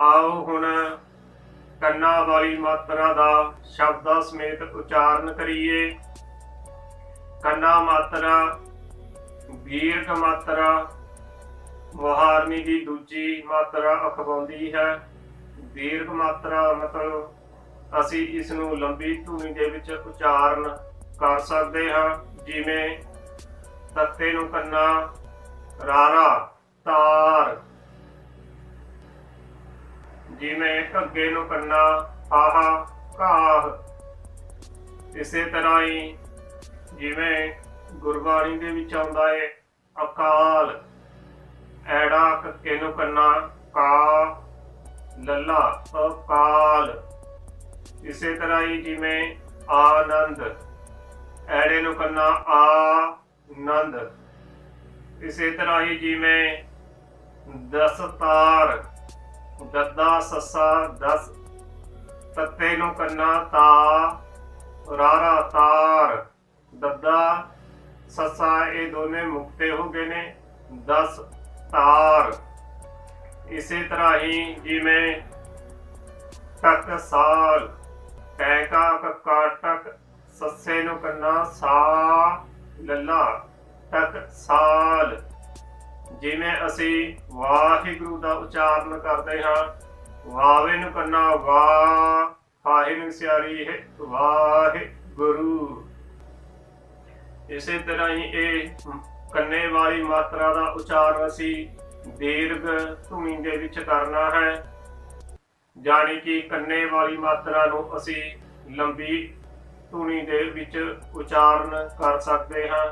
ਆਓ ਹੁਣ ਕੰਨਾਂ ਵਾਲੀ ਮਾਤਰਾ ਦਾ ਸ਼ਬਦਾਂ ਸਮੇਤ ਉਚਾਰਨ ਕਰੀਏ। ਕੰਨਾਂ ਮਾਤਰਾ ਦੀਰਘ ਮਾਤਰਾ ਵਹਾਰਨੀ ਦੀ ਦੂਜੀ ਮਾਤਰਾ ਅਖਵਾਉਂਦੀ ਹੈ। ਦੀਰਘ ਮਾਤਰਾ ਮਤਲਬ ਅਸੀਂ ਇਸ ਨੂੰ ਲੰਬੀ ਧੁਨੀ ਦੇ ਵਿੱਚ ਉਚਾਰਨ ਕਰ ਸਕਦੇ ਹਾਂ, ਜਿਵੇਂ ਤੱਤੇ ਨੂੰ ਕੰਨਾ ਰਾਰਾ, ਤਾਰ ਜਿਵੇਂ ਘੱਗੇ ਨੂੰ ਕੰਨਾ, ਆਹਾ ਕਾਹ ਇਸੇ ਤਰ੍ਹਾਂ ਹੀ ਜਿਵੇਂ ਗੁਰਬਾਣੀ ਦੇ ਵਿੱਚ ਆਉਂਦਾ ਏ, ਅਕਾਲ। ਐੜਾ ਘੱਗੇ ਨੂੰ ਕੰਨਾ, ਕਾ, ਲੱਲਾ, ਅਕਾਲ। ਇਸੇ ਤਰ੍ਹਾਂ ਹੀ ਜਿਵੇਂ ਆਨੰਦ। ਐੜੇ ਨੂੰ ਕੰਨਾ, ਆਨੰਦ। ਇਸੇ ਤਰ੍ਹਾਂ ਹੀ ਜਿਵੇਂ ਦਸਤਾਰ। ਦੱਦਾ ਸੱਸਾ ਦਸ ਤੱਤੇ ਨੂੰ ਕੰਨਾ ਤਾ, ਰਾਰਾ ਤਾਰ। ਦੱਦਾ ਸੱਸਾ ਇਹ ਦੋਨੇ ਮੁਕਤੇ ਹੋ ਗਏ ਨੇ 10 ਤਾਰ। ਇਸੇ ਤਰ੍ਹਾਂ ਹੀ ਜਿਵੇਂ ਟਕ ਸਾਲ ਟੈਕਾ ਕੱਕਾ ਟਕ ਸੱਸੇ ਨੂੰ ਕੰਨਾ ਸਾ, ਲੱਲਾ ਟਕ ਸਾਲ। ਜਿਵੇਂ ਅਸੀਂ ਵਾਹਿਗੁਰੂ ਦਾ ਉਚਾਰਨ ਕਰਦੇ ਹਾਂ ਵਾਵੇ ਨੂੰ ਕੰਨਾ ਵਾ ਹਾਹੇ ਨੂੰ ਸਿਆਰੀ ਹੈ ਵਾਹਿਗੁਰੂ। ਇਸੇ ਤਰ੍ਹਾਂ ਹੀ ਇਹ ਕੰਨੇ ਵਾਲੀ ਮਾਤਰਾ ਦਾ ਉਚਾਰਨ ਅਸੀਂ ਦੀਰਘ ਧੁਨੀ ਦੇ ਵਿੱਚ ਕਰਨਾ ਹੈ। ਜਾਣੀ ਕਿ ਕੰਨੇ ਵਾਲੀ ਮਾਤਰਾ ਨੂੰ ਅਸੀਂ ਲੰਬੀ ਧੁਨੀ ਦੇ ਵਿੱਚ ਉਚਾਰਨ ਕਰ ਸਕਦੇ ਹਾਂ।